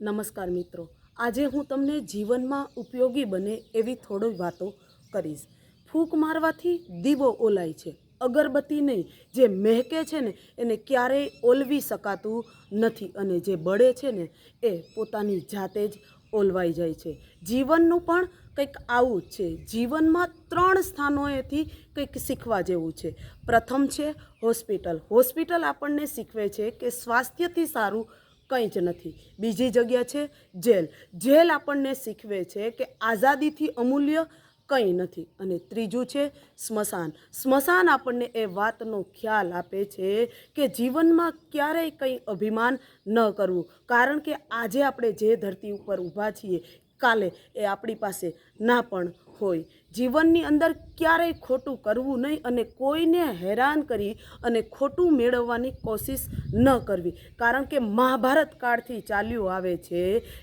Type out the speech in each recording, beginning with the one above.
નમસ્કાર મિત્રો. આજે હું તમને જીવનમાં ઉપયોગી બને એવી થોડી વાતો કરીશ. ફૂંક મારવાથી દીવો ઓલાય છે. અગરબત્તી નહીં, જે મહેકે છે ને, એને ક્યારેય ઓલવી શકાતું નથી અને જે બળે છે ને, એ પોતાની જાતે જ ઓલવાઈ જાય છે. જીવનનું પણ કંઈક આવું જ છે. જીવનમાં ત્રણ સ્થાનોએથી કંઈક શીખવા જેવું છે. પ્રથમ છે હોસ્પિટલ. હોસ્પિટલ આપણને શીખવે છે કે સ્વાસ્થ્યથી સારું કંઈ જ નથી. બીજી જગ્યા છે જેલ. જેલ આપણને શીખવે છે કે આઝાદીથી અમૂલ્ય કંઈ નથી. અને ત્રીજું છે સ્મશાન. સ્મશાન આપણને એ વાતનો ખ્યાલ આપે છે કે જીવનમાં ક્યારેય કંઈ અભિમાન ન કરવું. કારણ કે આજે આપણે જે ધરતી ઉપર ઊભા છીએ કાલે એ આપણી પાસે ના પણ હોય. જીવનની અંદર ક્યારેય ખોટું કરવું નહીં અને કોઈને હેરાન કરી અને ખોટું મેળવવાની કોશિશ ન કરવી. કારણ કે મહાભારત કાળથી ચાલ્યું આવે છે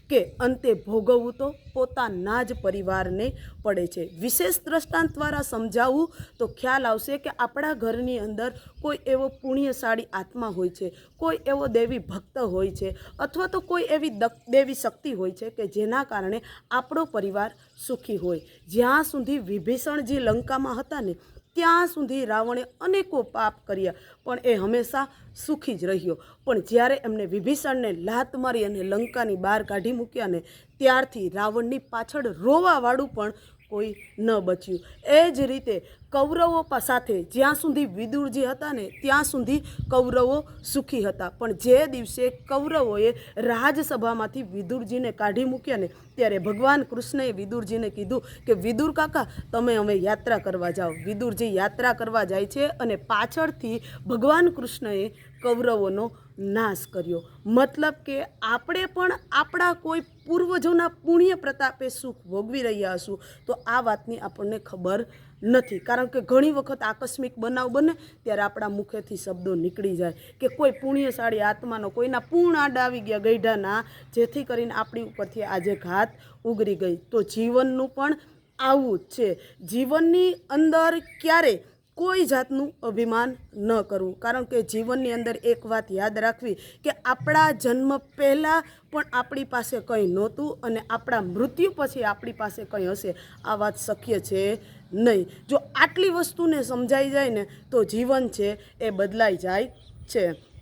કે અંતે ભોગવવું તો પોતાના જ પરિવારને પડે છે. વિશેષ દ્રષ્ટાંત દ્વારા સમજાવવું તો ખ્યાલ આવશે કે આપણા ઘરની અંદર કોઈ એવો પુણ્યશાળી આત્મા હોય છે, કોઈ એવો દેવી ભક્ત હોય છે, અથવા તો કોઈ એવી દેવી શક્તિ હોય છે કે જેના કારણે આપણો પરિવાર સુખી હોય. જ્યાં સુધી વિભીષણજી લંકામાં હતા ને, ત્યાં સુધી રાવણે અનેકો પાપ કર્યા, પણ એ હંમેશા સુખી જ રહ્યો. પણ જ્યારે એમને વિભીષણને લાત મારી અને લંકાની બહાર કાઢી મૂક્યા ને, ત્યારથી રાવણની પાછળ રોવાવાળું પણ કોઈ ન બચ્યું. એ જ રીતે કૌરવો સાથે જ્યાં સુધી વિદુરજી હતા ને, ત્યાં સુધી કૌરવો સુખી હતા. પણ જે દિવસે કૌરવોએ રાજસભામાંથી વિદુરજીને કાઢી મૂક્યા ને, ત્યારે ભગવાન કૃષ્ણએ વિદુરજીને કીધું કે, વિદુર કાકા, તમે અમે યાત્રા કરવા જાઓ. વિદુરજી યાત્રા કરવા જાય છે અને પાછળથી ભગવાન કૃષ્ણએ કૌરવોનો નાશ કર્યો. મતલબ કે આપણે પણ આપણા કોઈ પૂર્વજોના પુણ્ય પ્રતાપે સુખ ભોગવી રહ્યા હશું, તો આ વાતની આપણને ખબર નથી. કારણ કે ઘણી વખત આકસ્મિક બનાવ બને, ત્યારે આપણા મુખેથી શબ્દો નીકળી જાય કે કોઈ પુણ્યશાળી આત્માનો કોઈના પૂર્ણ આડા આવી ગયા ગઈઢાના જેથી કરીને આપણી ઉપરથી આજે ઘાત ઉગરી ગઈ. તો જીવનનું પણ આવું જ છે. જીવનની અંદર ક્યારે કોઈ જાતનું અભિમાન ન કરવું. કારણ કે જીવનની અંદર એક વાત યાદ રાખવી કે આપણા જન્મ પહેલાં પણ આપણી પાસે કંઈ નહોતું અને આપણા મૃત્યુ પછી આપણી પાસે કંઈ હશે. આ વાત શક્ય છે નહીં. જો આટલી વસ્તુને સમજાઈ જાય ને તો જીવન છે એ બદલાઈ જાય છે.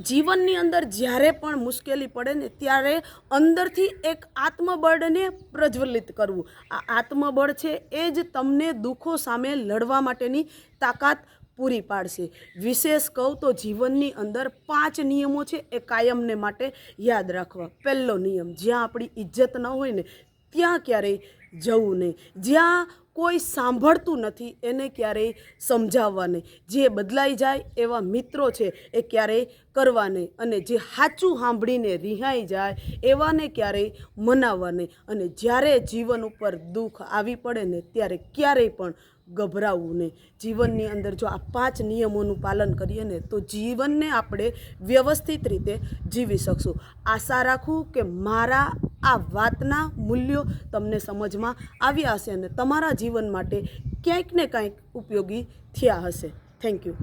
જીવનની અંદર જ્યારે પણ મુશ્કેલી પડે ને ત્યારે અંદરથી એક આત્મબળને પ્રજ્વલિત કરવું. આ આત્મબળ છે એ જ તમને દુઃખો સામે લડવા માટેની તાકાત પૂરી પાડશે. વિશેષ કહું તો જીવનની અંદર પાંચ નિયમો છે એ કાયમને માટે યાદ રાખવા. પહેલો નિયમ, જ્યાં આપણી ઇજ્જત ન હોય ને ત્યાં ક્યારેય જવું નહીં. જ્યાં કોઈ સાંભળતું નથી, એને ક્યારેય સમજાવવા નહીં. જે બદલાઈ જાય એવા મિત્રો છે, એ ક્યારેય કરવા નહીં. અને જે સાચું સાંભળીને રિહાઈ જાય, એવાને ક્યારેય મનાવવા નહીં. અને જ્યારે જીવન ઉપર દુઃખ આવી પડે ને, ત્યારે ક્યારેય પણ ગભરાવવું નહીં. જીવનની અંદર જો આ પાંચ નિયમોનું પાલન કરીએ ને, તો જીવનને આપણે વ્યવસ્થિત રીતે જીવી શકશું. આશા રાખું કે મારા આ વાતના મૂલ્યો તમને સમજમાં આવ્યા હશે અને તમારા જીવન માટે ક્યાંક ને કાંઈક ઉપયોગી થયા હશે. Thank you